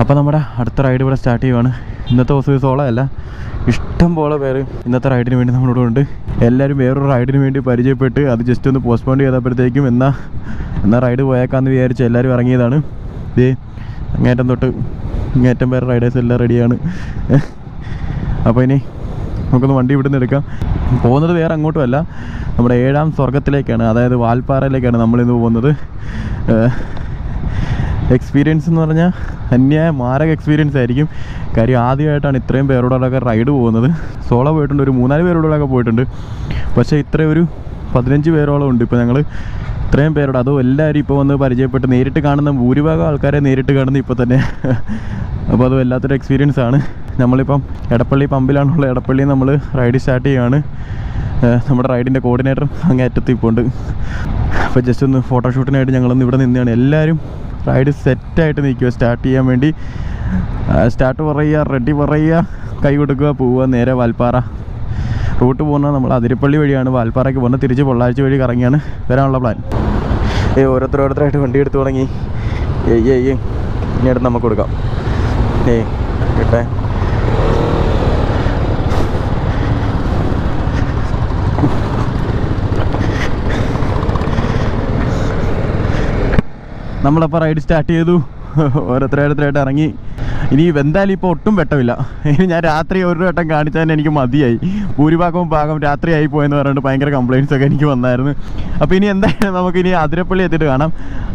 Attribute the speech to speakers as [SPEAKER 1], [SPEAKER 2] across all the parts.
[SPEAKER 1] അപ്പോൾ നമ്മുടെ അടുത്ത റൈഡ് ഇവിടെ സ്റ്റാർട്ട് ചെയ്യുവാണ്. ഇന്നത്തെ ദിവസം സോളമല്ല ഇഷ്ടം പോലെ പേര് ഇന്നത്തെ റൈഡിന് വേണ്ടി നമ്മളോട് ഉണ്ട്. എല്ലാവരും വേറൊരു റൈഡിന് വേണ്ടി പരിചയപ്പെട്ട് അത് ജസ്റ്റ് ഒന്ന് പോസ്റ്റ്പോൺ ചെയ്തപ്പോഴത്തേക്കും എന്നാൽ എന്നാൽ റൈഡ് പോയേക്കാന്ന് വിചാരിച്ച് എല്ലാവരും ഇറങ്ങിയതാണ്. ദേ അങ്ങേറ്റം തൊട്ട് അങ്ങേറ്റം പേര് റൈഡേഴ്സ് എല്ലാം റെഡിയാണ് അപ്പോൾ ഇനി നമുക്കൊന്ന് വണ്ടി ഇവിടുന്ന് എടുക്കാം. പോകുന്നത് വേറെ അങ്ങോട്ടുമല്ല നമ്മുടെ ഏഴാം സ്വർഗത്തിലേക്കാണ് അതായത് വാൽപ്പാറയിലേക്കാണ് നമ്മളിന്ന് പോകുന്നത്. എക്സ്പീരിയൻസ് എന്ന് പറഞ്ഞാൽ അന്യായ മാരക എക്സ്പീരിയൻസ് ആയിരിക്കും. കാര്യം ആദ്യമായിട്ടാണ് ഇത്രയും പേരോടൊക്കെ റൈഡ് പോകുന്നത്. സോളോ പോയിട്ടുണ്ട് ഒരു മൂന്നാൽ പേരോടൊക്കെ പോയിട്ടുണ്ട്. പക്ഷേ ഇത്രയും ഒരു പതിനഞ്ച് പേരോളം ഉണ്ട് ഇപ്പോൾ ഞങ്ങൾ ഇത്രയും പേരോട് അതും എല്ലാവരും ഇപ്പോൾ വന്ന് പരിചയപ്പെട്ട് നേരിട്ട് കാണുന്ന ഭൂരിഭാഗം ആൾക്കാരെ നേരിട്ട് കാണുന്ന ഇപ്പോൾ തന്നെ. അപ്പോൾ അത് വല്ലാത്തൊരു എക്സ്പീരിയൻസ് ആണ്. നമ്മളിപ്പം എടപ്പള്ളി പമ്പിലാണുള്ള എടപ്പള്ളി നമ്മൾ റൈഡ് സ്റ്റാർട്ട് ചെയ്യുകയാണ് നമ്മുടെ റൈഡിന്റെ കോർഡിനേറ്റർ അങ്ങേ അറ്റത്ത് ഇപ്പോൾ ഉണ്ട്. അപ്പോൾ ജസ്റ്റ് ഒന്ന് ഫോട്ടോഷൂട്ടിനായിട്ട് ഞങ്ങളൊന്ന് ഇവിടെ നിന്നാണ്. എല്ലാവരും റൈഡ് സെറ്റായിട്ട് നിൽക്കുക. സ്റ്റാർട്ട് ചെയ്യാൻ വേണ്ടി സ്റ്റാർട്ട് പറയുക റെഡി പറയുക കൈ കൊടുക്കുക പോവുക നേരെ വാൽപ്പാറ. റൂട്ട് പോകുന്നത് നമ്മൾ അതിരപ്പള്ളി വഴിയാണ്. വാൽപ്പാറയ്ക്ക് പോകുന്നത് തിരിച്ച് പൊള്ളാഴ്ച വഴി കറങ്ങിയാണ് വരാനുള്ള പ്ലാൻ ഏ ഓരോരുത്തർ ഓരോരുത്തരായിട്ട് വണ്ടി എടുത്തു തുടങ്ങി. ഏയ് ഏയ്. ഇനി അടുത്ത് നമുക്ക് കൊടുക്കാം. ഏയ് കേട്ടെ. നമ്മളപ്പോൾ റൈഡ് സ്റ്റാർട്ട് ചെയ്തു. ഓരോരുത്തരോരുത്തരായിട്ട് ഇറങ്ങി. ഇനി എന്തായാലും ഇപ്പോൾ ഒട്ടും വെട്ടമില്ല. ഇനി ഞാൻ രാത്രി ഒരു വട്ടം കാണിച്ചാൽ തന്നെ എനിക്ക് മതിയായി. ഭൂരിഭാഗവും ഭാഗം രാത്രി ആയി പോയെന്ന് പറഞ്ഞിട്ട് ഭയങ്കര കംപ്ലയിൻസ് ഒക്കെ എനിക്ക് വന്നായിരുന്നു. അപ്പോൾ ഇനി എന്തായാലും നമുക്ക് ഇനി അതിരപ്പള്ളി എത്തിയിട്ട് കാണാം.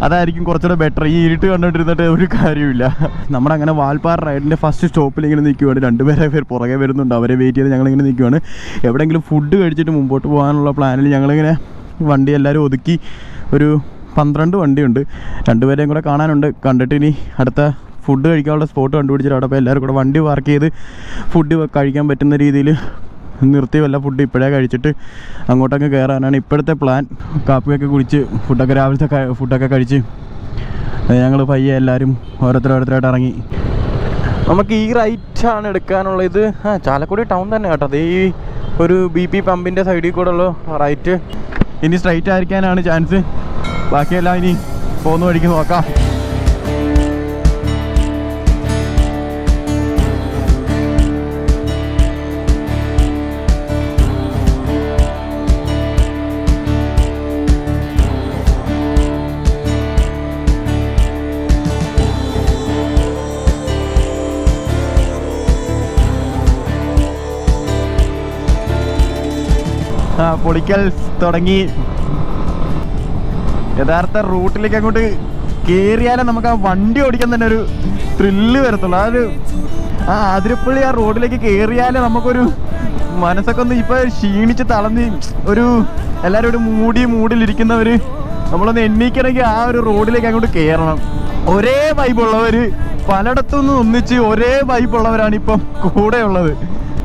[SPEAKER 1] അതായിരിക്കും കുറച്ചുകൂടെ ബെറ്റർ ഈ ഇരുട്ട് കണ്ടുകൊണ്ടിരുന്നിട്ട് ഒരു കാര്യമില്ല നമ്മളങ്ങനെ വാൽപ്പാറ റൈഡിന്റെ ഫസ്റ്റ് സ്റ്റോപ്പിൽ ഇങ്ങനെ നിൽക്കുവാണ്. രണ്ടുപേരെ പേര് പുറകെ വരുന്നുണ്ട്. അവരെ വെയിറ്റ് ചെയ്ത് ഞങ്ങളിങ്ങനെ നിൽക്കുവാണ്. എവിടെയെങ്കിലും ഫുഡ് കഴിച്ചിട്ട് മുമ്പോട്ട് പോകാനുള്ള പ്ലാനിൽ ഞങ്ങളിങ്ങനെ വണ്ടി എല്ലാവരും ഒതുക്കി ഒരു പന്ത്രണ്ട് വണ്ടിയുണ്ട്. രണ്ടുപേരെയും കൂടെ കാണാനുണ്ട്. കണ്ടിട്ട് ഇനി അടുത്ത ഫുഡ് കഴിക്കാനുള്ള സ്പോട്ട് കണ്ടുപിടിച്ചിട്ട് അവിടെ എല്ലാവരും കൂടെ വണ്ടി പാർക്ക് ചെയ്ത് ഫുഡ് കഴിക്കാൻ പറ്റുന്ന രീതിയിൽ നിർത്തി വല്ല ഫുഡ് ഇപ്പോഴേ കഴിച്ചിട്ട് അങ്ങോട്ടൊക്കെ കയറാനാണ് ഇപ്പോഴത്തെ പ്ലാൻ കാപ്പിയൊക്കെ കുടിച്ച് ഫുഡൊക്കെ രാവിലത്തെ ഫുഡൊക്കെ കഴിച്ച് ഞങ്ങൾ പയ്യെ എല്ലാവരും ഓരോരുത്തരോരോരുത്തരായിട്ട് ഇറങ്ങി. നമുക്ക് ഈ റൈറ്റാണ് എടുക്കാനുള്ള ഇത് ആ ചാലക്കുടി ടൗൺ തന്നെ കേട്ടോ അത് ഈ ഒരു ബി പി പമ്പിന്റെ സൈഡിൽ കൂടെ ഉള്ള റൈറ്റ് ഇനി സ്ട്രൈറ്റ് ആയിരിക്കാനാണ് ചാൻസ് ബാക്കിയെല്ലാം ഇനി പോകുന്ന വഴിക്ക് നോക്കാം. പൊളിക്കൽ തുടങ്ങി. യഥാർത്ഥ റൂട്ടിലേക്ക് അങ്ങോട്ട് കയറിയാലേ നമുക്ക് ആ വണ്ടി ഓടിക്കാൻ തന്നെ ഒരു ത്രില്ല് വരത്തുള്ളൂ. ആ ആ അതിരപ്പള്ളി ആ റോഡിലേക്ക് കയറിയാലേ നമുക്കൊരു മനസ്സൊക്കെ ഒന്ന് ഇപ്പൊ ക്ഷീണിച്ച് തളർന്ന് ഒരു എല്ലാവരും ഒരു മൂടി മൂടിലിരിക്കുന്നവര് നമ്മളൊന്ന് എണ്ണീക്കണമെങ്കിൽ ആ ഒരു റോഡിലേക്ക് അങ്ങോട്ട് കയറണം ഒരേ വൈബുള്ളവര് പലയിടത്തുനിന്ന് ഒന്നിച്ച് ഒരേ വൈബുള്ളവരാണ് ഇപ്പം കൂടെ ഉള്ളത്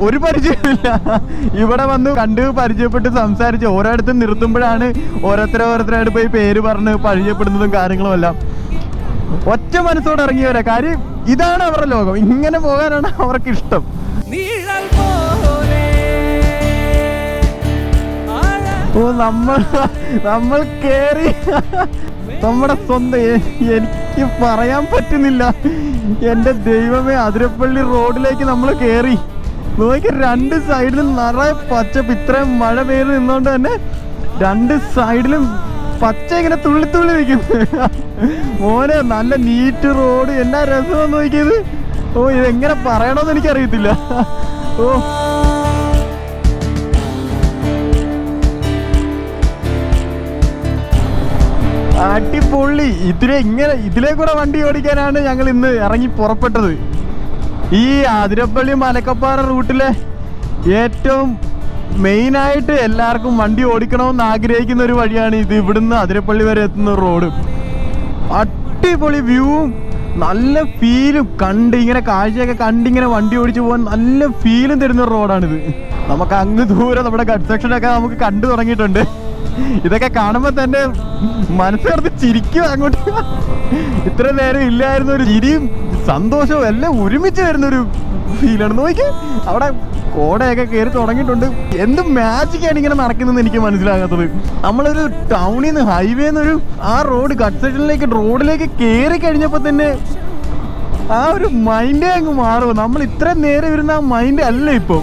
[SPEAKER 1] ഒരു പരിചയമില്ല ഇവിടെ വന്ന് കണ്ട് പരിചയപ്പെട്ട് സംസാരിച്ച് ഓരോരുത്തരും നിർത്തുമ്പോഴാണ് ഓരോരുത്തരെ ഓരോരുത്തരായിട്ട് പോയി പേര് പറഞ്ഞ് പരിചയപ്പെടുന്നതും കാര്യങ്ങളും എല്ലാം. ഒറ്റ മനസ്സോടെ ഇറങ്ങിയവരെ. കാര്യം ഇതാണ് അവരുടെ ലോകം. ഇങ്ങനെ പോകാനാണ് അവർക്ക് ഇഷ്ടം ഓ നമ്മൾ നമ്മൾ കേറി. നമ്മുടെ സ്വന്തം എനിക്ക് പറയാൻ പറ്റുന്നില്ല. എന്റെ ദൈവമേ അതിരപ്പള്ളി റോഡിലേക്ക് നമ്മൾ കേറി. നോക്കി രണ്ട് സൈഡിലും നിറയെ പച്ചപ്പ് ഇത്രയും മഴ പെയ്ത് നിന്നോണ്ട് തന്നെ രണ്ട് സൈഡിലും പച്ച ഇങ്ങനെ തുള്ളി തുള്ളി നിൽക്കുന്നു മോനെ നല്ല നീറ്റ് റോഡ് എന്നാ രസം നോക്കിയത്? ഓ ഇതെങ്ങനെ പറയണമെന്ന് എനിക്കറിയത്തില്ല. ഓ. അടിപൊളി. ഇതിലെ ഇങ്ങനെ ഇതിലെ കൂടെ വണ്ടി ഓടിക്കാനാണ് ഞങ്ങൾ ഇന്ന് ഇറങ്ങി പുറപ്പെട്ടത്. ഈ ആതിരപ്പള്ളി മലക്കപ്പാറ റൂട്ടിലെ ഏറ്റവും മെയിനായിട്ട് എല്ലാവർക്കും വണ്ടി ഓടിക്കണമെന്ന് ആഗ്രഹിക്കുന്ന ഒരു വഴിയാണ് ഇത് ഇവിടുന്ന് അതിരപ്പള്ളി വരെ എത്തുന്ന റോഡ്. അടിപൊളി വ്യൂവും നല്ല ഫീലും കണ്ട് ഇങ്ങനെ കാഴ്ചയൊക്കെ കണ്ട് ഇങ്ങനെ വണ്ടി ഓടിച്ചു പോകാൻ നല്ല ഫീലും തരുന്ന റോഡാണിത്. നമുക്ക് അങ്ങ് ദൂരെ നമ്മുടെ ഗഡ് സെക്ഷനൊക്കെ നമുക്ക് കണ്ടു തുടങ്ങിയിട്ടുണ്ട്. ഇതൊക്കെ കാണുമ്പോൾ തന്നെ മനസ്സ് കിടന്ന് ചിരിക്കും അങ്ങോട്ട്. ഇത്ര നേരം ഇല്ലായിരുന്നു ഒരു ചിരിയും സന്തോഷവും എല്ലാം ഒരുമിച്ച് വരുന്നൊരു ഫീലാണ് നോക്കി. അവിടെ കോടയൊക്കെ കയറി തുടങ്ങിയിട്ടുണ്ട്. എന്ത് മാജിക്കാണ് ഇങ്ങനെ നടക്കുന്നതെന്ന് എനിക്ക് മനസ്സിലാകാത്തത്. നമ്മളൊരു ടൗണിൽ നിന്ന് ഹൈവേ ഒരു ആ റോഡ് കട്ട് സെക്ഷനിലേക്ക് റോഡിലേക്ക് കയറി കഴിഞ്ഞപ്പോൾ തന്നെ ആ ഒരു മൈൻഡേ അങ്ങ് മാറും. നമ്മൾ ഇത്രയും നേരം ഇരുന്ന ആ മൈൻഡ് അല്ല ഇപ്പോൾ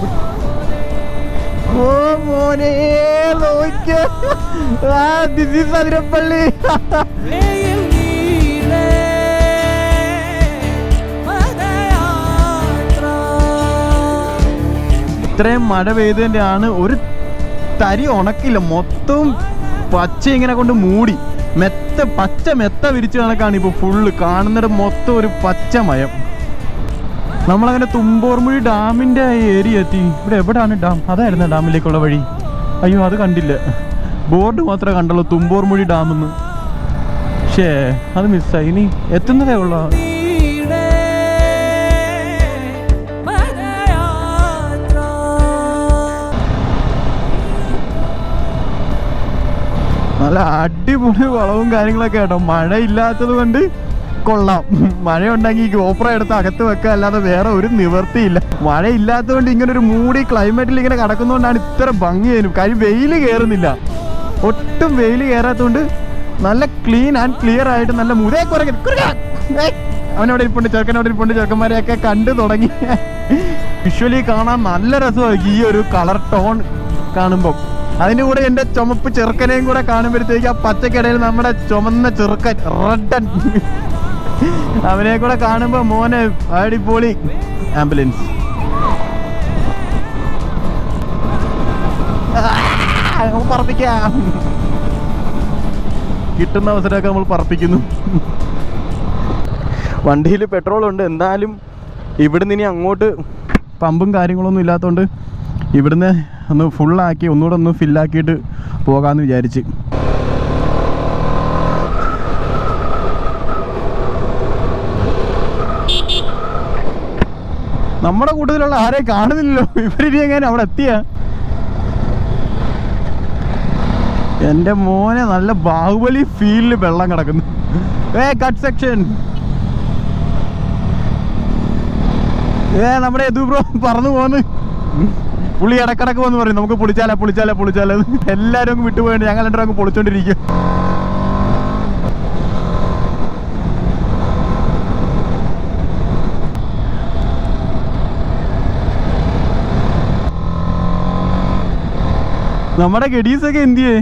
[SPEAKER 1] ഓ മോനെ നോക്കിയ ആ ദിസ് അതിരപ്പള്ളി ഇത്രയും മഴ പെയ്തതിന്റെയാണ് ഒരു തരി ഉണക്കില്ല. മൊത്തവും പച്ച ഇങ്ങനെ കൊണ്ട് മൂടി. മെത്ത പച്ച മെത്ത വിരിച്ചു കണക്കാണ് ഇപ്പോൾ ഫുള്ള് കാണുന്നിടം മൊത്തം ഒരു പച്ച മയം. നമ്മളങ്ങനെ തുമ്പോർമുഴി ഡാമിന്റെ ഏരിയ എത്തി. ഇവിടെ എവിടെയാണ് ഡാം? അതായിരുന്നു ഡാമിലേക്കുള്ള വഴി. അയ്യോ അത് കണ്ടില്ല. ബോർഡ് മാത്രമേ കണ്ടുള്ളൂ തുമ്പോർമുഴി ഡാമെന്ന്. പക്ഷേ അത് മിസ്സായി ഇനി എത്തുന്നതേ ഉള്ളൂ. നല്ല അടിപൊളി വളവും കാര്യങ്ങളൊക്കെ കേട്ടോ. മഴ ഇല്ലാത്തത് കൊണ്ട് കൊള്ളാം. മഴ ഉണ്ടെങ്കിൽ ഗോപ്ര എടുത്ത് അകത്ത് വെക്കുക അല്ലാതെ വേറെ ഒരു നിവർത്തിയില്ല മഴ ഇല്ലാത്തതുകൊണ്ട് ഇങ്ങനെ ഒരു മൂടി ക്ലൈമറ്റിൽ ഇങ്ങനെ കിടക്കുന്നതുകൊണ്ടാണ് ഇത്ര ഭംഗി തരും കാര്യം വെയിൽ കയറുന്നില്ല ഒട്ടും വെയിൽ കയറാത്തതുകൊണ്ട് നല്ല ക്ലീൻ ആൻഡ് ക്ലിയർ ആയിട്ട് നല്ല മുതേ കുറയ്ക്കും അവനവിടെ ഇരിപ്പുണ്ട് ചെറുക്കനവിടെ ഇരിപ്പുണ്ട് ചെറുക്കന്മാരെയൊക്കെ കണ്ടു തുടങ്ങി. വിഷ്വലി കാണാൻ നല്ല രസമായിരിക്കും ഈ ഒരു കളർ ടോൺ കാണുമ്പോൾ അതിന്റെ കൂടെ എന്റെ ചുമപ്പ് ചെറുക്കനെയും കൂടെ കാണുമ്പോഴത്തേക്ക് ആ പച്ചക്കിടയിൽ നമ്മുടെ ചുമന്ന ചെറുക്കൻ റെഡൻ. അവനെ കൂടെ കാണുമ്പോ മോനെ അടിപൊളി. ആംബുലൻസ്. പറപ്പിക്കാം. കിട്ടുന്ന അവസരമൊക്കെ നമ്മൾ പറപ്പിക്കുന്നു. വണ്ടിയിൽ പെട്രോൾ ഉണ്ട് എന്തായാലും ഇവിടുന്ന് ഇനി അങ്ങോട്ട് പമ്പും കാര്യങ്ങളൊന്നും ഇല്ലാത്തതുകൊണ്ട് ഇവിടുന്ന് ഒന്ന് ഫുള്ളാക്കി ഒന്നുകൂടെ ഒന്ന് ഫില്ലാക്കിയിട്ട് പോകാമെന്ന് വിചാരിച്ച്. നമ്മുടെ കൂട്ടത്തിലുള്ള ആരെ കാണുന്നില്ലല്ലോ? ഇവരിനി എങ്ങനെ അവിടെ എത്തിയ? എന്റെ മോനെ നല്ല ബാഹുബലി ഫീലിൽ വെള്ളം കിടക്കുന്നു. ഏ കട്ട് സെക്ഷൻ ഏ നമ്മുടെ യദു ബ്രോ പറന്നു പോന്ന്. പുള്ളി ഇടക്കിടക്ക് വന്ന് പറയും നമുക്ക് പൊളിച്ചാലേ പൊളിച്ചാലേ പൊളിച്ചാലേ എല്ലാവരും അങ്ങ് വിട്ടുപോയിട്ട് ഞങ്ങൾ രണ്ടും അങ്ങ് പൊളിച്ചോണ്ടിരിക്കും. നമ്മുടെ ഗഡീസൊക്കെ എന്തിയേ?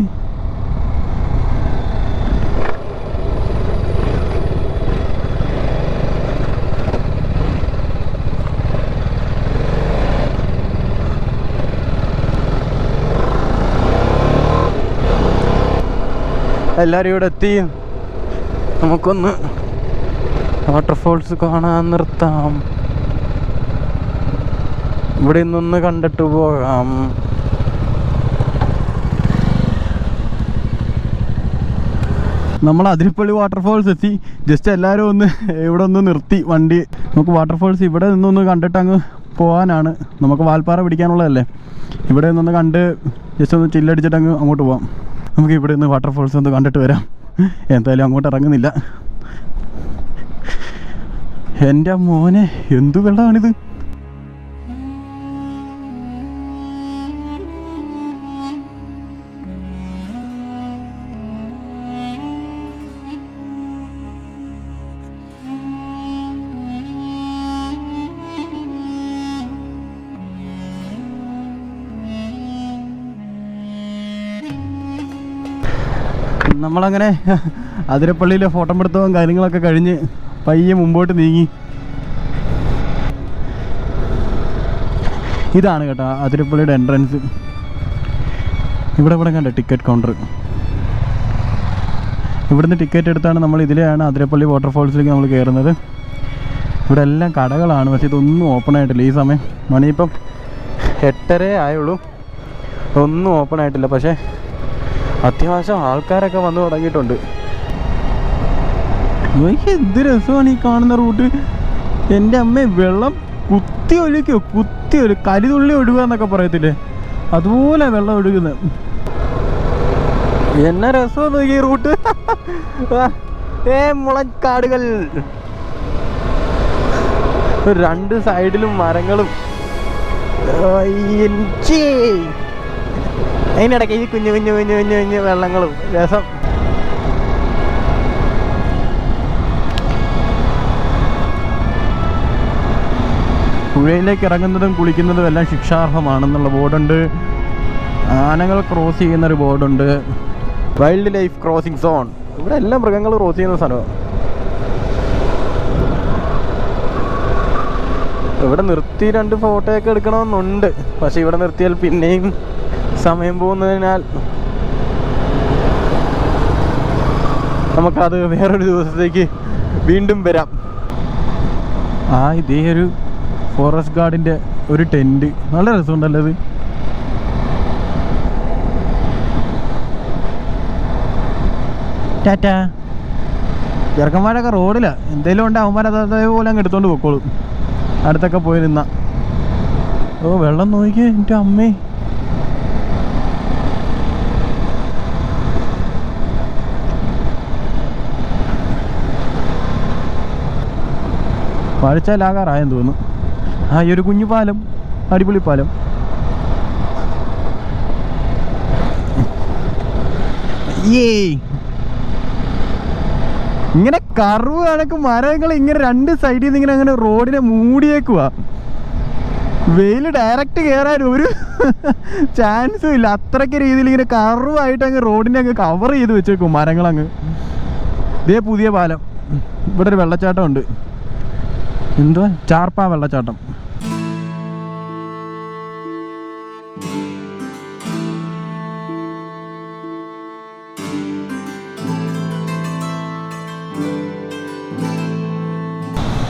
[SPEAKER 1] എല്ലാവരും ഇവിടെ എത്തി. നമുക്കൊന്ന് വാട്ടർഫോൾസ് കാണാൻ നിർത്താം. ഇവിടെ നിന്നൊന്ന് കണ്ടിട്ട് പോകാം. നമ്മൾ അതിരിപ്പള്ളി വാട്ടർഫോൾസ് എത്തി. ജസ്റ്റ് എല്ലാവരും ഒന്ന് ഇവിടെ ഒന്ന് നിർത്തി വണ്ടി. നമുക്ക് വാട്ടർഫോൾസ് ഇവിടെ നിന്നൊന്ന് കണ്ടിട്ട് അങ്ങ് പോകാനാണ് നമുക്ക് വാൽപ്പാറ പിടിക്കാനുള്ളതല്ലേ? ഇവിടെ നിന്നൊന്ന് കണ്ട് ജസ്റ്റ് ഒന്ന് ചില്ലടിച്ചിട്ട് അങ്ങ് അങ്ങോട്ട് പോവാം. നമുക്ക് ഇവിടെ നിന്ന് വാട്ടർഫോൾസ് ഒന്ന് കണ്ടിട്ട് വരാം. എന്തായാലും അങ്ങോട്ട് ഇറങ്ങുന്നില്ല. എന്റെ മോനെ എന്തു വെള്ളമാണിത് നമ്മളങ്ങനെ അതിരപ്പള്ളിയിലെ ഫോട്ടോ പിടുത്തവും കാര്യങ്ങളൊക്കെ കഴിഞ്ഞ് പയ്യെ മുമ്പോട്ട് നീങ്ങി. ഇതാണ് കേട്ടോ അതിരപ്പള്ളിയുടെ എൻട്രൻസ് ഇവിടെ ഇവിടെ കണ്ട ടിക്കറ്റ് കൗണ്ടർ ഇവിടുന്ന് ടിക്കറ്റ് എടുത്താണ് നമ്മൾ ഇതിലെയാണ് അതിരപ്പള്ളി വാട്ടർഫോൾസിലേക്ക് നമ്മൾ കയറുന്നത്. ഇവിടെ എല്ലാം കടകളാണ് പക്ഷേ ഇതൊന്നും ഓപ്പൺ ആയിട്ടില്ല ഈ സമയം. മണിയിപ്പം എട്ടര ആയുള്ളൂ. ഒന്നും ഓപ്പൺ ആയിട്ടില്ല പക്ഷേ അത്യാവശ്യം ആൾക്കാരൊക്കെ വന്നു തുടങ്ങിയിട്ടുണ്ട്. എന്ത് രസമാണ് ഈ കാണുന്ന റൂട്ട്. എന്റെ അമ്മ വെള്ളം കുത്തി ഒലിക്കോ കുത്തി ഒലി കരിതുള്ളി ഒഴുകുക എന്നൊക്കെ പറയത്തില്ലേ? അതുപോലെ വെള്ളം ഒഴുകുന്നത്. എന്നെ രസം ഈ റൂട്ട്. ഏ മുളക്കാടുകൾ രണ്ട് സൈഡിലും മരങ്ങളും. അതിനിടയ്ക്ക് ഈ കുഞ്ഞു കുഞ്ഞു കുഞ്ഞു കുഞ്ഞു കുഞ്ഞു വെള്ളങ്ങളും രസം. പുഴയിലേക്ക് ഇറങ്ങുന്നതും കുളിക്കുന്നതും എല്ലാം ശിക്ഷാർഹമാണെന്നുള്ള ബോർഡുണ്ട്. ആനകൾ ക്രോസ് ചെയ്യുന്ന ഒരു ബോർഡുണ്ട്. വൈൽഡ് ലൈഫ് ക്രോസിംഗ് സോൺ ഇവിടെ എല്ലാ മൃഗങ്ങളും ക്രോസ് ചെയ്യുന്ന സ്ഥലമാണ് ഇവിടെ നിർത്തി രണ്ട് ഫോട്ടോ ഒക്കെ എടുക്കണമെന്നുണ്ട്. പക്ഷെ ഇവിടെ നിർത്തിയാൽ പിന്നെയും സമയം പോകുന്നതിനാൽ നമുക്കത് വേറൊരു ദിവസത്തേക്ക് വീണ്ടും വരാം. ആ ഇതേ ഒരു ഫോറസ്റ്റ് ഗാർഡിന്റെ ഒരു ടെന്റ് നല്ല രസമുണ്ടല്ലോ അത് ടാറ്റാ. ചെറുക്കന്മാരൊക്കെ റോഡിലാണ് എന്തേലും ഉണ്ട് അവന്മാർ അതേപോലെ അങ്ങ് എടുത്തോണ്ട് പൊക്കോളും. അടുത്തൊക്കെ പോയി നിന്ന. ഓ വെള്ളം നോക്കിയേ എന്റെ അമ്മേ. പഴിച്ചാലാകാറായെന്ന് തോന്നുന്നു. ആ ഈ ഒരു കുഞ്ഞു പാലം അടിപൊളി പാലം. ഏ ഇങ്ങനെ കറുവ് കണക്ക് മരങ്ങൾ ഇങ്ങനെ രണ്ട് സൈഡിൽ നിന്ന് ഇങ്ങനെ അങ്ങനെ റോഡിനെ മൂടിയേക്കുക വെയിൽ ഡയറക്റ്റ് കയറാൻ ഒരു ചാൻസും ഇല്ല. അത്രയ്ക്ക് രീതിയിൽ ഇങ്ങനെ കറുവായിട്ട് അങ്ങ് റോഡിനെ അങ്ങ് കവർ ചെയ്ത് വെച്ചേക്കും മരങ്ങളങ്ങ്. ഇതേ പുതിയ പാലം. ഇവിടെ ഒരു വെള്ളച്ചാട്ടം ഉണ്ട്. എന്തുവാ? ചാർപ്പ വെള്ളച്ചാട്ടം.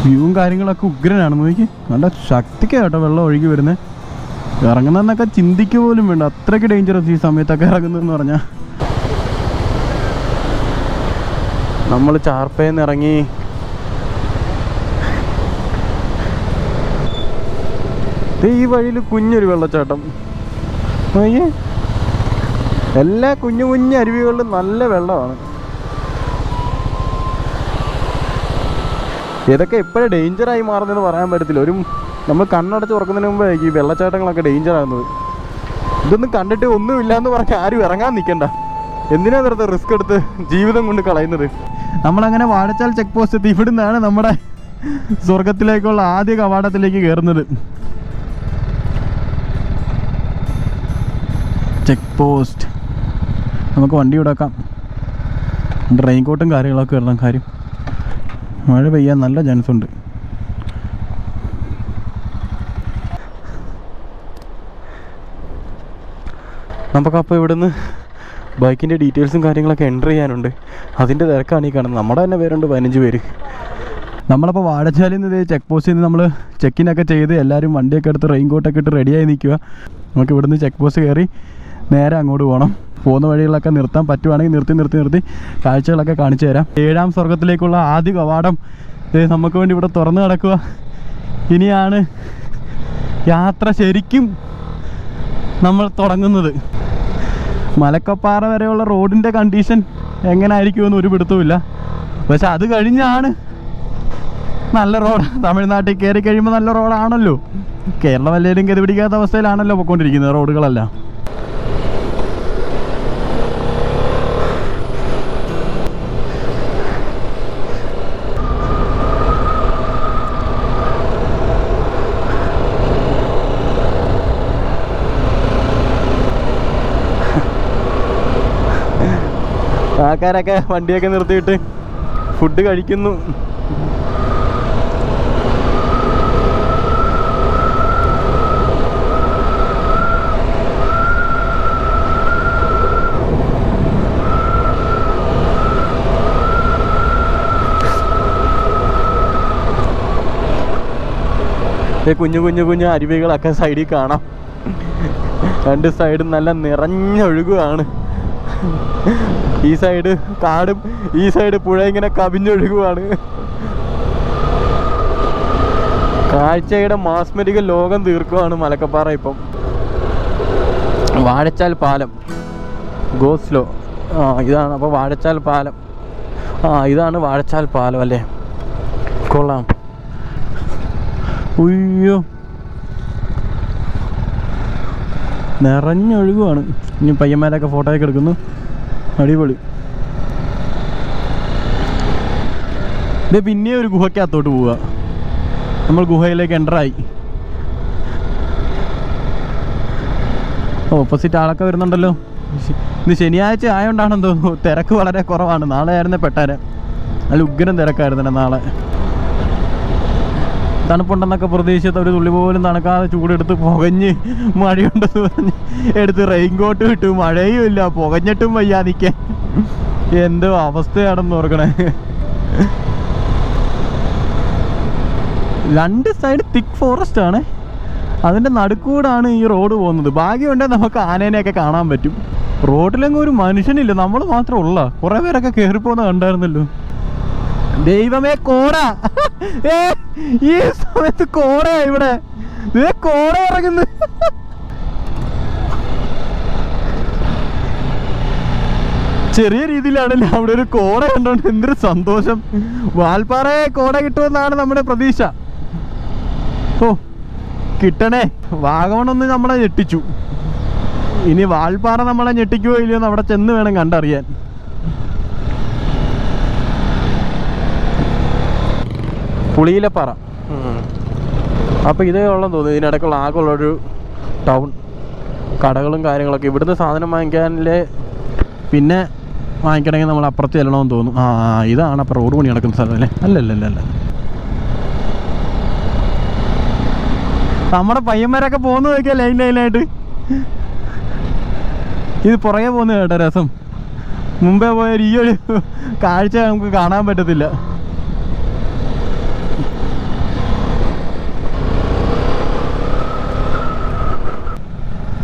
[SPEAKER 1] വ്യൂവും കാര്യങ്ങളൊക്കെ ഉഗ്രനാണ് നോക്കി. നല്ല ശക്തിക്ക് കേട്ടോ വെള്ളം ഒഴുകി വരുന്നത് ഇറങ്ങുന്നതെന്നൊക്കെ ചിന്തിക്കുക പോലും വേണ്ട. അത്രയ്ക്ക് ഡേഞ്ചറസ് ഈ സമയത്തൊക്കെ ഇറങ്ങുന്നതെന്ന് പറഞ്ഞാൽ നമ്മൾ ചാർപ്പയിൽ നിന്ന് ഇറങ്ങി ഈ വഴിയിൽ കുഞ്ഞൊരു വെള്ളച്ചാട്ടം. നോക്കിയേ. എല്ലാ കുഞ്ഞു കുഞ്ഞു അരുവികളിലും നല്ല വെള്ളമാണ്. ഇതൊക്കെ എപ്പോഴും ഡേഞ്ചറായി മാറുന്നതെന്ന് പറയാൻ പറ്റത്തില്ല. ഒരു നമ്മൾ കണ്ണടച്ച് തുറക്കുന്നതിന് മുമ്പേ ഈ വെള്ളച്ചാട്ടങ്ങളൊക്കെ ഡേഞ്ചർ ആകുന്നത്. ഇതൊന്നും കണ്ടിട്ട് ഒന്നുമില്ല എന്ന് പറഞ്ഞ് ആരും ഇറങ്ങാൻ നിൽക്കണ്ട. എന്തിനാ നേരത്തെ റിസ്ക് എടുത്ത് ജീവിതം കൊണ്ട് കളയുന്നത്? നമ്മളങ്ങനെ വാഴച്ചാൽ ചെക്ക് പോസ്റ്റ് എത്തി ഇവിടുന്നാണ് നമ്മുടെ സ്വർഗത്തിലേക്കുള്ള ആദ്യ കവാടത്തിലേക്ക് കയറുന്നത്. Check post. നമുക്ക് വണ്ടി വിടാക്കാം റെയിൻ കോട്ടും കാര്യങ്ങളൊക്കെ ഇടണം കാര്യം. മഴ പെയ്യാൻ നല്ല ചാൻസ് ഉണ്ട്. നമുക്കപ്പോൾ ഇവിടുന്ന് ബൈക്കിന്റെ ഡീറ്റെയിൽസും കാര്യങ്ങളൊക്കെ എന്റർ ചെയ്യാനുണ്ട്. അതിന്റെ തിരക്കാണ് ഈ കാണുന്നത്. നമ്മുടെ തന്നെ പേരുണ്ട് പതിനഞ്ച് പേര്. നമ്മളപ്പോൾ വാഴച്ചാലിൽ നിന്ന് ഇതേ ചെക്ക് പോസ്റ്റിൽ നിന്ന് നമ്മൾ ചെക്കിനൊക്കെ ചെയ്ത് എല്ലാവരും വണ്ടിയൊക്കെ എടുത്ത് റെയിൻ കോട്ടൊക്കെ ഇട്ട് റെഡിയായി നിൽക്കുക നമുക്ക് ഇവിടുന്ന് ചെക്ക് പോസ്റ്റ് കയറി നേരെ അങ്ങോട്ട് പോകണം പോകുന്ന വഴികളൊക്കെ നിർത്താൻ പറ്റുവാണെങ്കിൽ നിർത്തി നിർത്തി നിർത്തി കാഴ്ചകളൊക്കെ കാണിച്ചു തരാം. ഏഴാം സ്വർഗത്തിലേക്കുള്ള ആദ്യ കവാടം നമുക്ക് വേണ്ടി ഇവിടെ തുറന്നു കിടക്കുക. ഇനിയാണ് യാത്ര ശരിക്കും നമ്മൾ തുടങ്ങുന്നത്. മലക്കപ്പാറ വരെയുള്ള റോഡിന്റെ കണ്ടീഷൻ എങ്ങനെ ആയിരിക്കുമെന്ന് ഒരു പിടുത്തവുമില്ല. പക്ഷെ അത് കഴിഞ്ഞാണ് നല്ല റോഡ്. തമിഴ്നാട്ടിൽ കയറി കഴിയുമ്പോൾ നല്ല റോഡാണല്ലോ. കേരളം അല്ലെങ്കിലും ഗതി പിടിക്കാത്ത അവസ്ഥയിലാണല്ലോ പൊയ്ക്കൊണ്ടിരിക്കുന്നത് റോഡുകളെല്ലാം. ആൾക്കാരൊക്കെ വണ്ടിയൊക്കെ നിർത്തിയിട്ട് ഫുഡ് കഴിക്കുന്നു. കുഞ്ഞു കുഞ്ഞു കുഞ്ഞു അരുവികളൊക്കെ സൈഡിൽ കാണാം. രണ്ട് സൈഡും നല്ല നിറഞ്ഞൊഴുകുകയാണ് ഈ സൈഡ് കാടും ഈ സൈഡ് പുഴ ഇങ്ങനെ കവിഞ്ഞൊഴുകുവാണ്. കാഴ്ചയുടെ മാസ്മരിക ലോകം തീർക്കുവാണ് മലക്കപ്പാറ ഇപ്പം. വാഴച്ചാൽ പാലം. ഗോസ്ലോ. ആ ഇതാണ്. അപ്പോൾ വാഴച്ചാൽ പാലം. ആ ഇതാണ് വാഴച്ചാൽ പാലം അല്ലേ? കൊള്ളാം. ഉയ്യോ. നിറഞ്ഞൊഴുകുവാണ്. ഇനി പയ്യന്മാരൊക്കെ ഫോട്ടോയൊക്കെ എടുക്കുന്നു. അടിപൊളി. ഇത് പിന്നെ ഒരു ഗുഹയ്ക്കകത്തോട്ട് പോവുക നമ്മൾ ഗുഹയിലേക്ക് എന്ററായി ഓപ്പോസിറ്റ് ആളൊക്കെ വരുന്നുണ്ടല്ലോ. ഇത് ശനിയാഴ്ച ആയതുകൊണ്ടാണെന്ന് തോന്നുന്നു. തിരക്ക് വളരെ കുറവാണ്. നാളെ ആയിരുന്നേ പെട്ടാരെ നല്ല ഉഗ്രം തിരക്കായിരുന്നു നാളെ. തണുപ്പുണ്ടെന്നൊക്കെ പ്രതീക്ഷിച്ച ഒരു തുള്ളി പോലും തണുക്കാതെ ചൂടെടുത്ത് പുകഞ്ഞ് മഴയുണ്ടെന്ന് പറഞ്ഞ് എടുത്ത് റെയിൻ കോട്ട് കിട്ടു മഴയും ഇല്ല പുകഞ്ഞിട്ടും വയ്യാ എന്തോ അവസ്ഥയാണെന്ന് ഓർക്കണേ. രണ്ട് സൈഡ് തിക്ക് ഫോറസ്റ്റ് ആണ്. അതിന്റെ നടുക്കൂടാണ് ഈ റോഡ് പോകുന്നത്. ഭാഗ്യമുണ്ടെങ്കിൽ നമുക്ക് ആനേനെയൊക്കെ കാണാൻ പറ്റും. റോഡിലെങ്ങും ഒരു മനുഷ്യനില്ല നമ്മൾ മാത്രം ഉള്ള. കുറേ പേരൊക്കെ കയറിപ്പോകുന്ന കണ്ടായിരുന്നല്ലോ. ദൈവമേ കോട. ഏ, ഈ സമയത്ത് കോടയാ ഇവിടെ. ദേ കോട ഇറങ്ങുന്നു. ചെറിയ രീതിയിലാണ് അവിടെ ഒരു കോട കണ്ടോണ്ട് എന്തൊരു സന്തോഷം. വാൽപ്പാറയെ കോട കിട്ടുമെന്നാണ് നമ്മുടെ പ്രതീക്ഷ. ഓ കിട്ടണേ. വാഗമണൊന്ന് നമ്മളെ ഞെട്ടിച്ചു. ഇനി വാൽപ്പാറ നമ്മളെ ഞെട്ടിക്കുമോ ഇല്ലയോ അവിടെ ചെന്ന് വേണം കണ്ടറിയാൻ. പുളിയിലപ്പാറ അപ്പോൾ ഇതേ ഉള്ളതെന്ന് തോന്നുന്നു. ഇതിനിടയ്ക്കുള്ള ആകെയുള്ളൊരു ടൗൺ. കടകളും കാര്യങ്ങളൊക്കെ ഇവിടുന്ന് സാധനം വാങ്ങിക്കാനില്ലേ? പിന്നെ വാങ്ങിക്കണമെങ്കിൽ നമ്മൾ അപ്പുറത്ത് ചെല്ലണമെന്ന് തോന്നുന്നു. ആ ആ, ഇതാണ് അപ്പോൾ റോഡ് പണി നടക്കുന്ന സ്ഥലം അല്ലേ? അല്ലല്ലല്ല നമ്മുടെ പയ്യന്മാരൊക്കെ പോകുന്ന നോക്കിയാൽ ലൈൻ ലൈനായിട്ട്. ഇത് പുറകെ പോകുന്ന കേട്ടോ രസം. മുമ്പേ പോയ ഈ ഒരു കാഴ്ച നമുക്ക് കാണാൻ പറ്റത്തില്ല.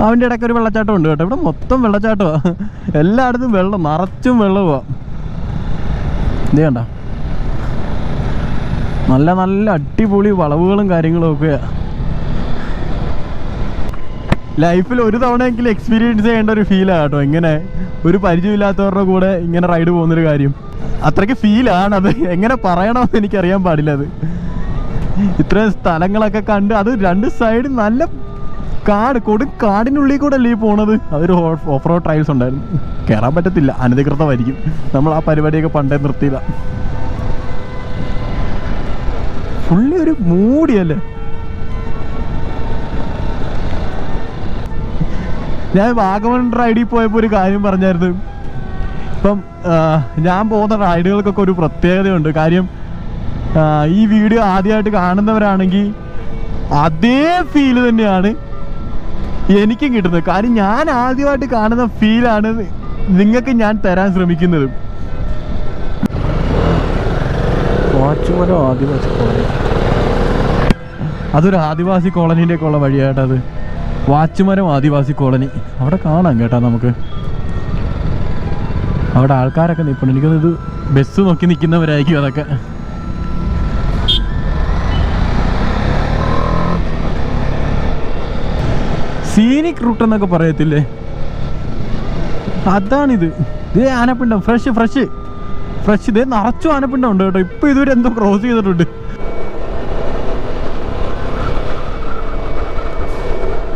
[SPEAKER 1] അവന്റെ ഇടയ്ക്ക് ഒരു വെള്ളച്ചാട്ടം ഉണ്ട് കേട്ടോ. ഇവിടെ മൊത്തം വെള്ളച്ചാട്ടമാണ് എല്ലായിടത്തും വെള്ളം നിറച്ചും വെള്ളമാണ് ഇത് കണ്ട? നല്ല നല്ല അടിപൊളി വളവുകളും കാര്യങ്ങളും ഒക്കെയാ ലൈഫിൽ ഒരു തവണയെങ്കിലും എക്സ്പീരിയൻസ് ചെയ്യേണ്ട ഒരു ഫീലാണ് കേട്ടോ. ഇങ്ങനെ ഒരു പരിചയമില്ലാത്തവരുടെ കൂടെ ഇങ്ങനെ റൈഡ് പോകുന്നൊരു കാര്യം. അത്രയ്ക്ക് ഫീലാണ് അത്. എങ്ങനെ പറയണമെന്ന് എനിക്കറിയാൻ പാടില്ല അത്. ഇത്രയും സ്ഥലങ്ങളൊക്കെ കണ്ട് അത് രണ്ട് സൈഡ് നല്ല കാട് കൊടും കാടിനുള്ളിൽ കൂടെ അല്ലേ പോണത്? അതൊരു ഓഫ് റോഡ് ട്രയൽസ് ഉണ്ടായിരുന്നു. കയറാൻ പറ്റത്തില്ല അനധികൃതമായിരിക്കും. നമ്മൾ ആ പരിപാടിയൊക്കെ പണ്ടേ നിർത്തിയില്ല ഫുള്ളി ഒരു മൂടിയല്ലേ? ഞാൻ വാഗമൺ റൈഡിൽ പോയപ്പോൾ ഒരു കാര്യം പറഞ്ഞായിരുന്നു. ഇപ്പം ഞാൻ പോകുന്ന റൈഡുകൾക്കൊക്കെ ഒരു പ്രത്യേകതയുണ്ട്. കാര്യം ഈ വീഡിയോ ആദ്യമായിട്ട് കാണുന്നവരാണെങ്കിൽ അതേ ഫീൽ തന്നെയാണ് എനിക്കും കിട്ടുന്നത്. കാര്യം ഞാൻ ആദ്യമായിട്ട് കാണുന്ന ഫീലാണ് നിങ്ങൾക്ക് ഞാൻ തരാൻ ശ്രമിക്കുന്നത്. അതൊരു ആദിവാസി കോളനി. അതൊരു ആദിവാസി കോളനിയിലേക്കുള്ള വഴിയായിട്ടത് വാച്ചുമരം ആദിവാസി കോളനി. അവിടെ കാണാം കേട്ടോ നമുക്ക്. അവിടെ ആൾക്കാരൊക്കെ നിൽപ്പുണ്ട് എനിക്കത് ഇത് ബസ് നോക്കി നിൽക്കുന്നവരായിരിക്കും അതൊക്കെ. സീനിക് റൂട്ട് എന്നൊക്കെ പറയത്തില്ലേ? അതാണിത്. ഇതേ ആനപ്പിണ്ടം ഫ്രഷ് ഫ്രഷ് ഫ്രഷ് ഇത് നിറച്ചു ആനപ്പിണ്ടം ഉണ്ട് കേട്ടോ. ഇപ്പൊ ഇതുവരെ എന്തോ ക്രോസ് ചെയ്തിട്ടുണ്ട്.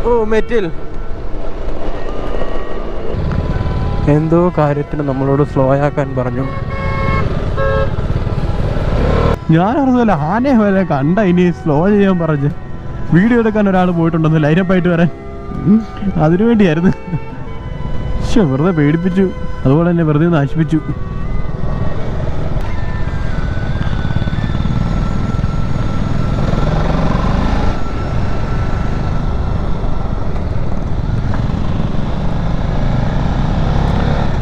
[SPEAKER 1] ഓ മെറ്റിൽ. എന്തോ കാര്യത്തിന് നമ്മളോട് സ്ലോ ആക്കാൻ പറഞ്ഞു. ഞാൻ അറിഞ്ഞല്ല ആനയെ വരെ കണ്ട ഇനി സ്ലോ ചെയ്യാൻ പറഞ്ഞ്. വീഡിയോ എടുക്കാൻ ഒരാൾ പോയിട്ടുണ്ടെന്ന് ലൈനപ്പായിട്ട് വരാൻ. അതിനു വേണ്ടിയായിരുന്നു. പക്ഷെ വെറുതെ പേടിപ്പിച്ചു. അതുപോലെ തന്നെ വെറുതെ നാശിപ്പിച്ചു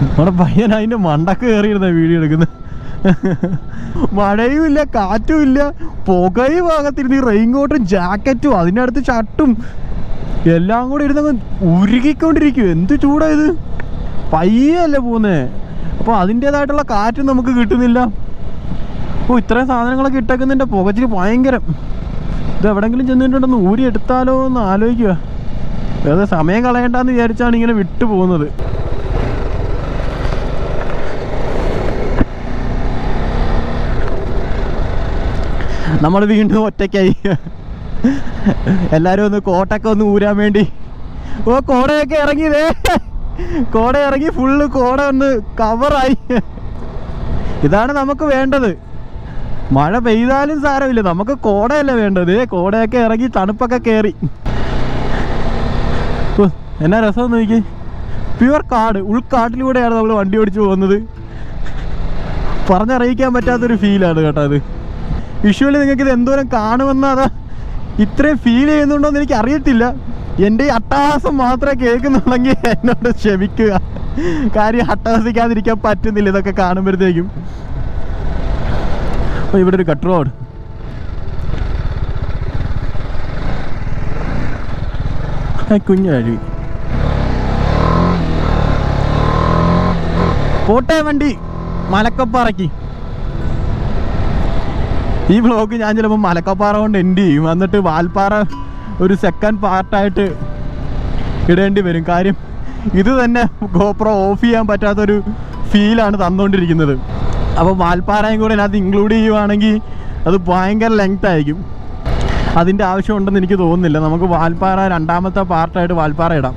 [SPEAKER 1] നമ്മുടെ പയ്യൻ അതിന്റെ മണ്ടക്ക് കയറിയിരുന്ന വീഡിയോ എടുക്കുന്നത് മഴയും ഇല്ല കാറ്റും ഇല്ല പുകയും ഭാഗത്തിരുന്ന് റെയിൻ കോട്ടും ജാക്കറ്റും അതിനടുത്ത് ഷർട്ടും എല്ലാം കൂടി ഇരുന്ന് ഉരുകിക്കൊണ്ടിരിക്കും എന്ത് ചൂടാ ഇത്? പയ്യല്ലേ പോകുന്നേ അപ്പോൾ അതിന്റെതായിട്ടുള്ള കാറ്റ് നമുക്ക് കിട്ടുന്നില്ല. ഓ ഇത്രയും സാധനങ്ങളൊക്കെ ഇട്ടേക്കുന്നതിന്റെ പുകച്ചിൽ ഭയങ്കരം. ഇത് എവിടെങ്കിലും ചെന്നിട്ടുണ്ടെന്ന് ഊരി എടുത്താലോ എന്ന് ആലോചിക്കുക വേറെ സമയം കളയണ്ടെന്ന് വിചാരിച്ചാണ് ഇങ്ങനെ വിട്ടു പോകുന്നത്. നമ്മൾ വീണ്ടും ഒറ്റയ്ക്കായി. എല്ലാരും ഒന്ന് കോട്ടൊക്കെ ഒന്ന് ഊരാൻ വേണ്ടി. ഓ കോടയൊക്കെ ഇറങ്ങിയതേ കോട ഇറങ്ങി ഫുള്ള് കോട ഒന്ന് കവറായി ഇതാണ് നമുക്ക് വേണ്ടത്. മഴ പെയ്താലും സാരമില്ല. നമുക്ക് കോടയല്ല വേണ്ടത്. കോടയൊക്കെ ഇറങ്ങി തണുപ്പൊക്കെ കയറി എന്നാ രസം നോക്കി. പ്യുവർ കാട്. ഉൾക്കാട്ടിലൂടെയാണ് നമ്മൾ വണ്ടി ഓടിച്ചു പോകുന്നത്. പറഞ്ഞറിയിക്കാൻ പറ്റാത്തൊരു ഫീലാണ് കേട്ടോ അത്. വിഷ്വലി നിങ്ങൾക്ക് ഇത് എന്തോരം കാണുമെന്ന് അതാ ഇത്രയും ഫീൽ ചെയ്യുന്നുണ്ടോ എന്ന് എനിക്ക് അറിയത്തില്ല എന്റെ ഈ അട്ടഹാസം മാത്രമേ കേൾക്കുന്നുണ്ടെങ്കിൽ എന്നോട് ക്ഷമിക്കുക. കാര്യം അട്ടഹസിക്കാതിരിക്കാൻ പറ്റുന്നില്ല ഇതൊക്കെ കാണുമ്പോഴത്തേക്കും. അപ്പോൾ ഇവിടെ ഒരു കട്ട് റോഡ് കുഞ്ഞു കഴിവി പോട്ടെ വണ്ടി. മലക്കപ്പാറയ്ക്ക്. ഈ വ്ളോഗ് ഞാൻ ചിലപ്പോൾ മലക്കപ്പാറ കൊണ്ട് എൻഡ് ചെയ്യും. എന്നിട്ട് വാൽപ്പാറ ഒരു സെക്കൻഡ് പാർട്ടായിട്ട് ഇടേണ്ടി വരും. കാര്യം ഇത് തന്നെ ഗോപ്രോ ഓഫ് ചെയ്യാൻ പറ്റാത്തൊരു ഫീലാണ് തന്നുകൊണ്ടിരിക്കുന്നത് അപ്പോൾ വാൽപ്പാറയും കൂടെ അതിനകത്ത് ഇൻക്ലൂഡ് ചെയ്യുവാണെങ്കിൽ അത് ഭയങ്കര ലെങ്ത് ആയിരിക്കും. അതിന്റെ ആവശ്യമുണ്ടെന്ന് എനിക്ക് തോന്നുന്നില്ല. നമുക്ക് വാൽപ്പാറ രണ്ടാമത്തെ പാർട്ടായിട്ട് വാൽപ്പാറ ഇടാം.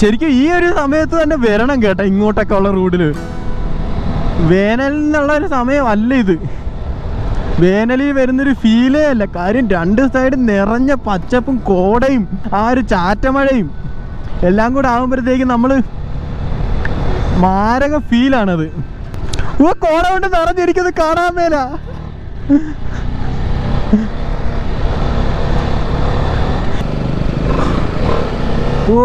[SPEAKER 1] ശരിക്കും ഈ ഒരു സമയത്ത് തന്നെ വരണം കേട്ടോ ഇങ്ങോട്ടൊക്കെ ഉള്ള റൂട്ടിൽ വേനലിനുള്ള ഒരു സമയമല്ല ഇത്. വേനലിൽ വരുന്നൊരു ഫീലേ അല്ല. കാര്യം രണ്ട് സൈഡ് നിറഞ്ഞ പച്ചപ്പും കോടയും ആ ഒരു ചാറ്റമഴയും. എല്ലാം കൂടെ ആകുമ്പോഴത്തേക്കും നമ്മൾ മാരക ഫീലാണത് ഓ കോട കൊണ്ട് നിറഞ്ഞിരിക്കുന്നത് കാണാൻ മേല. ഓ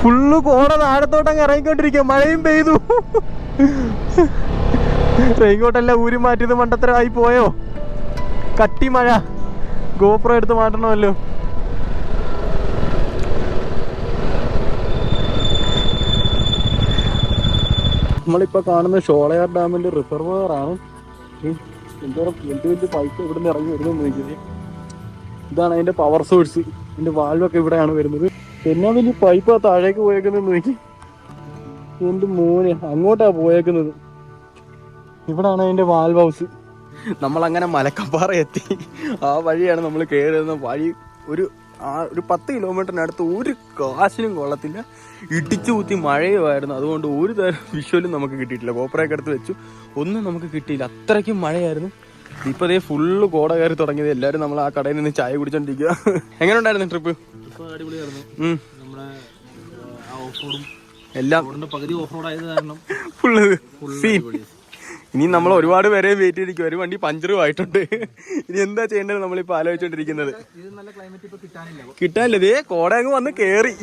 [SPEAKER 1] ഫുള്ള് കോട താഴത്തോട്ടങ്ങ് ഇറങ്ങിക്കൊണ്ടിരിക്കുക മഴയും പെയ്തു. റെയിൻകോട്ടെല്ലാം ഊരി മാറ്റിയത് മണ്ടത്തരമായി പോയോ? കട്ടി മഴ. ഗോപ്രോ എടുത്ത് മാറ്റണമല്ലോ. നമ്മളിപ്പോ കാണുന്ന ഷോളയാർ ഡാമിന്റെ റിസർവർ ആണ്. എന്തോരം വലിയ വലിയ പൈപ്പ് ഇവിടെ നിന്ന് ഇറങ്ങി വരുന്നു ഇതാണ് അതിന്റെ പവർ സോഴ്സ് ഇതിന്റെ വാൽവൊക്കെ ഇവിടെയാണ് വരുന്നത്. എന്നാ വലിയ പൈപ്പ് താഴേക്ക് പോയേക്കുന്നത് നോക്കി എന്റെ മോനെ അങ്ങോട്ടാ പോയേക്കുന്നത്? ഇവിടാണ് അതിന്റെ വാൽവ് ഹൗസ്. നമ്മൾ അങ്ങനെ മലക്കപ്പാറ എത്തി. ആ വഴിയാണ് നമ്മൾ കയറുന്ന വഴി. ഒരു ആ ഒരു പത്ത് കിലോമീറ്ററിനടുത്ത് ഒരു കാശിനും കൊള്ളത്തില്ല. ഇടിച്ചു കുത്തി മഴയുമായിരുന്നു. അതുകൊണ്ട് ഒരു തരം വിഷ്വലും നമുക്ക് കിട്ടിയിട്ടില്ല. കോപ്പറയൊക്കെ എടുത്ത് വെച്ചു. ഒന്നും നമുക്ക് കിട്ടിയില്ല. അത്രയ്ക്കും മഴയായിരുന്നു. ഇപ്പൊ ദേ ഫുള്ള് കോട കയറി തുടങ്ങിയത്. എല്ലാവരും നമ്മൾ ആ കടയിൽ നിന്ന് ചായ കുടിച്ചോണ്ടിരിക്കുക എങ്ങനെ ഉണ്ടായിരുന്നു ട്രിപ്പ്
[SPEAKER 2] അടിപൊളിയായിരുന്നു.
[SPEAKER 1] ഉം.
[SPEAKER 2] ആ ഓഫ് റോഡും
[SPEAKER 1] എല്ലാം
[SPEAKER 2] പകുതി ഓഫ് റോഡ് ആയത് കാരണം
[SPEAKER 1] ഫുള്ള് സീൻ ഇനി നമ്മൾ ഒരുപാട് പേരെ വെയിറ്റ് ചെയ്തിരിക്കും. ഒരു വണ്ടി പഞ്ചറും ആയിട്ടുണ്ട്. ഇനി എന്താ ചെയ്യേണ്ടത് നമ്മളിപ്പോ ആലോചിച്ചോണ്ടിരിക്കുന്നത്.
[SPEAKER 2] ഇത് നല്ല ക്ലൈമറ്റ് ഇപ്പൊ കിട്ടാനില്ല.
[SPEAKER 1] കിട്ടാനില്ല. ദേ കോടയങ്ങ് വന്ന് കേറി.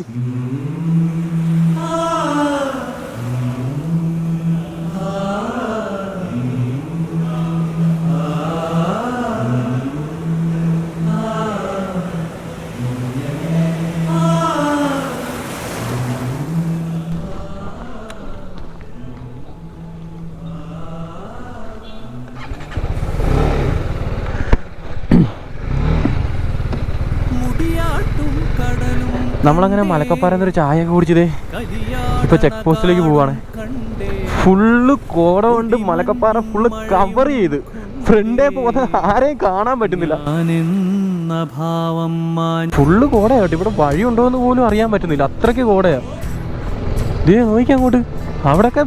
[SPEAKER 1] നമ്മളങ്ങനെ മലക്കപ്പാറ ഒരു ചായ ഒക്കെ കുടിച്ചതേ. ഇപ്പൊ ചെക്ക് പോസ്റ്റിലേക്ക് പോവാണ്. ഫുള്ള് കോട കൊണ്ട് മലക്കപ്പാറ ഫുള്ള് കവർ ചെയ്ത്. ഫ്രണ്ടേ പോകുന്ന ആരെയും കാണാൻ പറ്റുന്നില്ല. ഫുള്ള് കോടയാട്ടോ ഇവിടെ വഴി ഉണ്ടോ എന്ന് പോലും അറിയാൻ പറ്റുന്നില്ല. അത്രയ്ക്ക് കോടയാ. ദേ നോക്കിയാ അങ്ങോട്ട്. അവിടെയൊക്കെ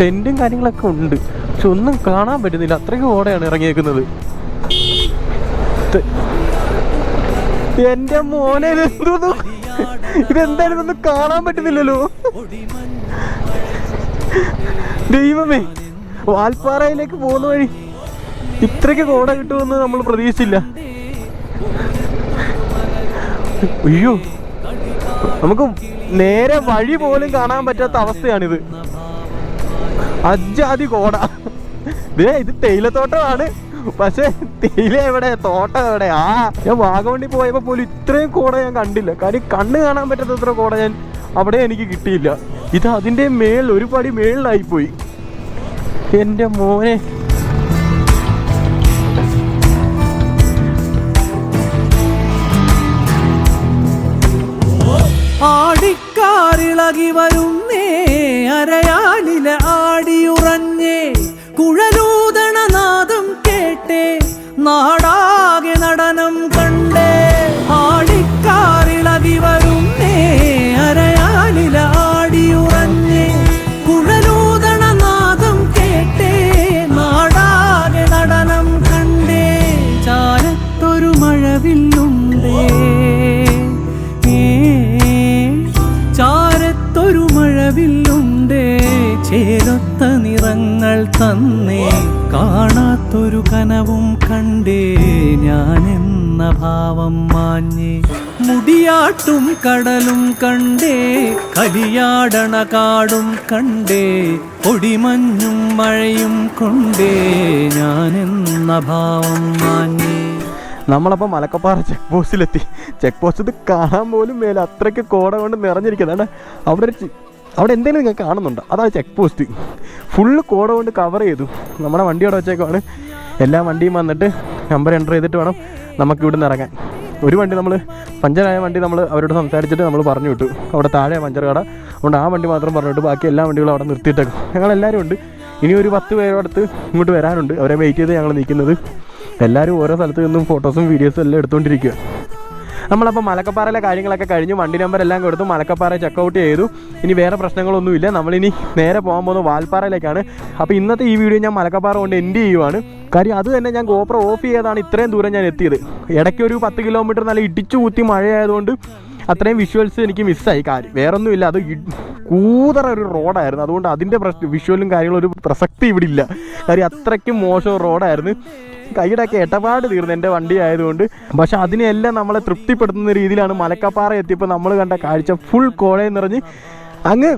[SPEAKER 1] ടെന്റും കാര്യങ്ങളൊക്കെ ഉണ്ട്. പക്ഷെ ഒന്നും കാണാൻ പറ്റുന്നില്ല. അത്രയ്ക്ക് കോടയാണ് ഇറങ്ങിയേക്കുന്നത്. എന്റെ മോനെ ഇതെന്തായാലും ഒന്നും കാണാൻ പറ്റുന്നില്ലല്ലോ. ദൈവമേ വാൽപ്പാറയിലേക്ക് പോകുന്ന വഴി ഇത്രയ്ക്ക് കോട കിട്ടുമെന്ന് നമ്മൾ പ്രതീക്ഷിച്ചില്ല. അയ്യോ നമുക്ക് നേരെ വഴി പോലും കാണാൻ പറ്റാത്ത അവസ്ഥയാണിത്. അജാതി കോട. ഇത് തേയിലത്തോട്ടമാണ്. പക്ഷെ തീല എവിടെ? തോട്ടം എവിടെ? ആ ഞാൻ വാഗവണ്ടി പോയപ്പോ പോലും ഇത്രയും കോട ഞാൻ കണ്ടില്ല. കാര്യം കണ്ണ് കാണാൻ പറ്റാത്തത്ര കോട ഞാൻ അവിടെ എനിക്ക് കിട്ടിയില്ല. ഇത് അതിന്റെ മേൾ ഒരു പടി മേളിലായി പോയി എന്റെ മോനെ.
[SPEAKER 3] ആടിക്കാറിളകി വരുന്നേ അരയാലില ആടിയുറഞ്ഞേ നാടാകെ നടനം കണ്ടേ. ആടിക്കാറിളതി വരുന്നേ അരയാലില ആടിയുറഞ്ഞേ. കുഴലൂതണ നാദം കേട്ടേ. നാടാകെ നടനം കണ്ടേ. ചാരത്തൊരു മഴവില്ലുണ്ടേ. ചാരത്തൊരു മഴവില്ലുണ്ടേ. ചേരത്ത നിറങ്ങൾ തന്നെ. കാണ കാണാത്തൊരു കനവും കണ്ടേ ഞാൻ എന്ന ഭാവം മാഞ്ഞി മുടിയാട്ടും കടലും കണ്ടേ കലിയാടണ കാടും കണ്ടേ പൊടിമഞ്ഞും മഴയും കൊണ്ടേ ഞാൻ എന്ന ഭാവം മാഞ്ഞി.
[SPEAKER 1] നമ്മളപ്പോൾ മലക്കപ്പാറ ചെക്ക് പോസ്റ്റിലെത്തി ചെക്ക് പോസ്റ്റ് കാണാൻ പോലും മേലെ. അത്രയ്ക്ക് കോട കൊണ്ട് നിറഞ്ഞിരിക്കുന്നതാണ് അവിടെ അവിടെ എന്തെങ്കിലും നിങ്ങൾ കാണുന്നുണ്ട്? അതാണ് ചെക്ക് പോസ്റ്റ് ഫുള്ള് കോട കൊണ്ട് കവർ ചെയ്തു. നമ്മുടെ വണ്ടി അവിടെ വെച്ചേക്കാണ് എല്ലാ വണ്ടിയും വന്നിട്ട് നമ്പർ എന്റർ ചെയ്തിട്ട് വേണം നമുക്ക് ഇവിടെ നിന്ന് ഇറങ്ങാൻ. ഒരു വണ്ടി നമ്മൾ പഞ്ചറായ വണ്ടി നമ്മൾ അവരോട് സംസാരിച്ചിട്ട് നമ്മൾ പറഞ്ഞു വിട്ടു. അവിടെ താഴെ പഞ്ചർ കട. അതുകൊണ്ട് ആ വണ്ടി മാത്രം പറഞ്ഞു വിട്ടു. ബാക്കി എല്ലാ വണ്ടികളും അവിടെ നിർത്തിയിട്ടേക്കും. ഞങ്ങളെല്ലാവരും ഉണ്ട്. ഇനി ഒരു പത്ത് പേരോടത്ത് ഇങ്ങോട്ട് വരാനുണ്ട്. അവരെ വെയിറ്റ് ചെയ്ത് ഞങ്ങൾ നിൽക്കുന്നത്. എല്ലാവരും ഓരോ സ്ഥലത്ത് നിന്നും ഫോട്ടോസും വീഡിയോസും എല്ലാം എടുത്തുകൊണ്ടിരിക്കുക നമ്മളപ്പോൾ മലക്കപ്പാറയിലെ കാര്യങ്ങളൊക്കെ കഴിഞ്ഞു വണ്ടി നമ്പർ എല്ലാം കൊടുത്തു മലക്കപ്പാറ ചെക്കൗട്ട് ചെയ്തു. ഇനി വേറെ പ്രശ്നങ്ങളൊന്നുമില്ല. നമ്മളിനി നേരെ പോകാൻ പോകുന്നത് വാൽപ്പാറയിലേക്കാണ്. അപ്പോൾ ഇന്നത്തെ ഈ വീഡിയോ ഞാൻ മലക്കപ്പാറ കൊണ്ട് എൻഡ് ചെയ്യുവാണ്. കാര്യം അത് തന്നെ ഞാൻ ഗോപ്ര ഓഫ് ചെയ്താണ് ഇത്രയും ദൂരം ഞാൻ എത്തിയത്. ഇടയ്ക്ക് ഒരു പത്ത് കിലോമീറ്റർ നല്ല ഇടിച്ചു കൂത്തി മഴയായതുകൊണ്ട് അത്രയും വിഷ്വൽസ് എനിക്ക് മിസ്സായി കാര്യം വേറൊന്നുമില്ല. അത് കൂതറ ഒരു റോഡായിരുന്നു അതുകൊണ്ട് അതിന്റെ പ്രശ്നം വിഷ്വലും കാര്യങ്ങളും ഒരു പ്രസക്തി ഇവിടെ ഇല്ല. കാര്യം അത്രയ്ക്കും മോശം റോഡായിരുന്നു കൈയുടെയൊക്കെ ഇടപാട് തീർന്നു എന്റെ വണ്ടി ആയതുകൊണ്ട്. പക്ഷെ അതിനെല്ലാം നമ്മളെ തൃപ്തിപ്പെടുത്തുന്ന രീതിയിലാണ് മലക്കപ്പാറ എത്തിയപ്പോൾ നമ്മൾ കണ്ട കാഴ്ച ഫുൾ കോളയം നിറഞ്ഞ് അങ്ങ്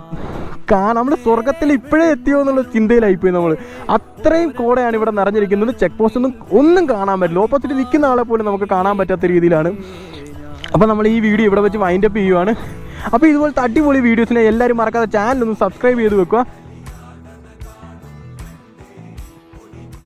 [SPEAKER 1] കാ നമ്മൾ സ്വർഗത്തിൽ ഇപ്പോഴേ എത്തിയോ എന്നുള്ള ചിന്തയിലായിപ്പോയി നമ്മൾ. അത്രയും കോടയാണ് ഇവിടെ നിറഞ്ഞിരിക്കുന്നത്. ചെക്ക് പോസ്റ്റ് ഒന്നും ഒന്നും കാണാൻ പറ്റില്ല. ഓപ്പോസിറ്റ് നിൽക്കുന്ന ആളെ പോലും നമുക്ക് കാണാൻ പറ്റാത്ത രീതിയിലാണ്. അപ്പോൾ നമ്മൾ ഈ വീഡിയോ ഇവിടെ വെച്ച് വൈൻഡപ്പ് ചെയ്യുവാണ്. അപ്പോൾ ഇതുപോലത്തെ അടിപൊളി വീഡിയോസിനെ എല്ലാവരും മറക്കാതെ ചാനൽ ഒന്ന് സബ്സ്ക്രൈബ് ചെയ്ത് വെക്കുക.